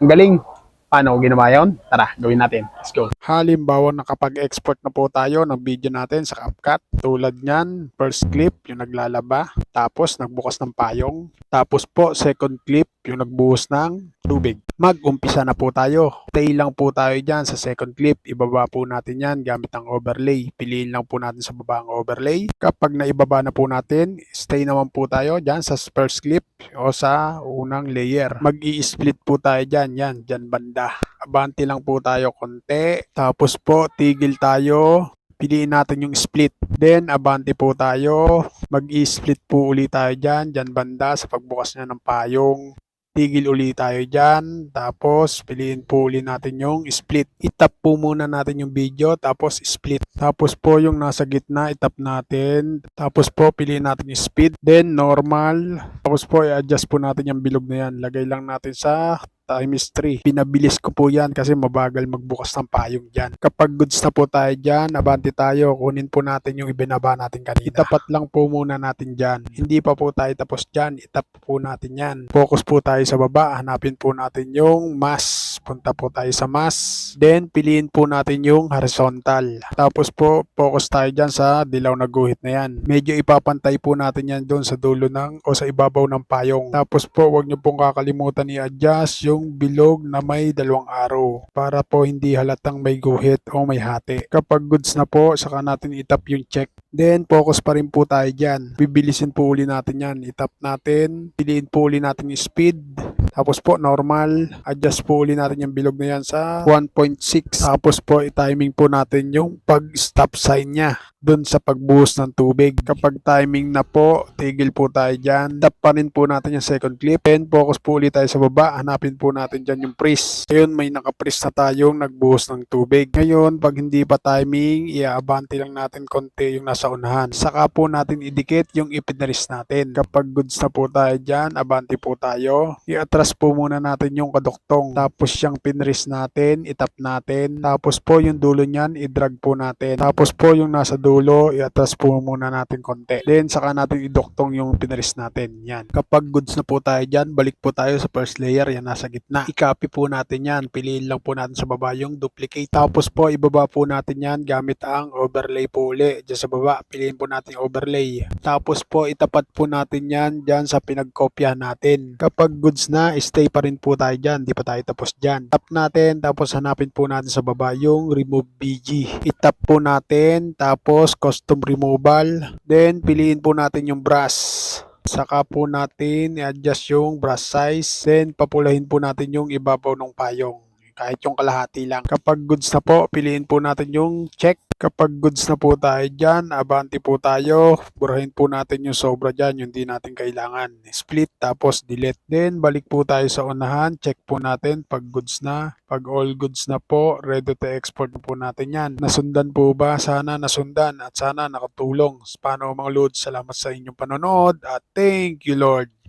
Ang galing. Paano ko ginawa yun? Tara, gawin natin. Let's go. Halimbawa, nakapag-export na po tayo ng video natin sa CapCut. Tulad niyan, first clip, yung naglalaba. Tapos, nagbukas ng payong. Tapos po, second clip, yung nagbuhos ng tubig. Mag-umpisa na po tayo. Stay lang po tayo dyan sa second clip. Ibaba po natin yan gamit ang overlay. Piliin lang po natin sa baba ang overlay. Kapag naibaba na po natin, stay naman po tayo dyan sa first clip o sa unang layer. Mag-i-split po tayo dyan. Yan, dyan banda. Abante lang po tayo konti. Tapos po, tigil tayo. Piliin natin yung split. Then, abante po tayo. Mag-i-split po ulit tayo dyan. Dyan banda sa pagbukas niya ng payong. Tigil ulit tayo dyan. Tapos, piliin po ulit natin yung split. Itap po muna natin yung video. Tapos, split. Tapos po yung nasa gitna, itap natin. Tapos po, piliin natin yung speed. Then, normal. Tapos po, i-adjust po natin yung bilog na yan. Lagay lang natin sa times 3. Pinabilis ko po yan kasi mabagal magbukas ng payong dyan. Kapag goods na po tayo dyan, abante tayo, kunin po natin yung ibinaba natin kanina. Itapat lang po muna natin dyan. Hindi pa po tayo tapos dyan, itap po natin yan. Focus po tayo sa baba, hanapin po natin yung mass. Punta po tayo sa mass. Then, piliin po natin yung horizontal. Tapos po, focus tayo dyan sa dilaw na guhit na yan. Medyo ipapantay po natin yan doon sa dulo ng o sa ibabaw ng payong. Tapos po, huwag nyo pong kakalimutan i-adjust yung bilog na may dalawang arrow para po hindi halatang may guhit o may hati. Kapag goods na po, saka natin itap yung check. Then, focus pa rin po tayo dyan. Bibilisin po uli natin yan. Itap natin. Piliin po uli natin yung speed. Tapos po, normal. Adjust po uli natin yung bilog na yan sa 1.6. Tapos po, i-timing po natin yung pag-stop sign niya dun sa pagbuhos ng tubig. Kapag timing na po, tigil po tayo dyan. Tap pa rin po natin yung second clip. And focus po ulit tayo sa baba. Hanapin po natin dyan yung freeze. Ngayon, may naka-freeze na tayong nagbuhos ng tubig. Ngayon, pag hindi pa timing, iaabante lang natin konti yung nasa unahan. Saka po natin idikit yung ipinris natin. Kapag goods na po tayo dyan, abante po tayo. I-atras po muna natin yung kaduktong. Tapos yung pinris natin, itap natin. Tapos po yung dulo niyan, i-drag po natin. Tapos po yung nasa dulo, i-atras po muna natin konti. Then saka natin iduktong yung pinris natin. Yan. Kapag goods na po tayo dyan, balik po tayo sa first layer. Yan nasa gitna. I-copy po natin yan. Piliin lang po natin sa baba yung duplicate. Tapos po, ibaba po natin yan gamit ang overlay po uli. Diyan sa baba, piliin po natin overlay. Tapos po, itapat po natin yan dyan sa pinagkopya natin. Kapag goods na, stay pa rin po tayo dyan. Di pa tayo tapos dyan. Tap natin, tapos hanapin po natin sa baba yung remove BG. Itap po natin, tapos custom removal. Then, piliin po natin yung brush. Saka po natin i-adjust yung brush size. Then, papulahin po natin yung ibabaw ng payong. Kahit yung kalahati lang. Kapag goods na po, piliin po natin yung check. Kapag goods na po tayo dyan, abante po tayo. Burahin po natin yung sobra dyan, yung di natin kailangan. Split, tapos delete. Then, balik po tayo sa unahan. Check po natin pag goods na. Pag all goods na po, ready to export po natin yan. Nasundan po ba? Sana nasundan at sana nakatulong. Paano mga loads? Salamat sa inyong panonood at thank you Lord.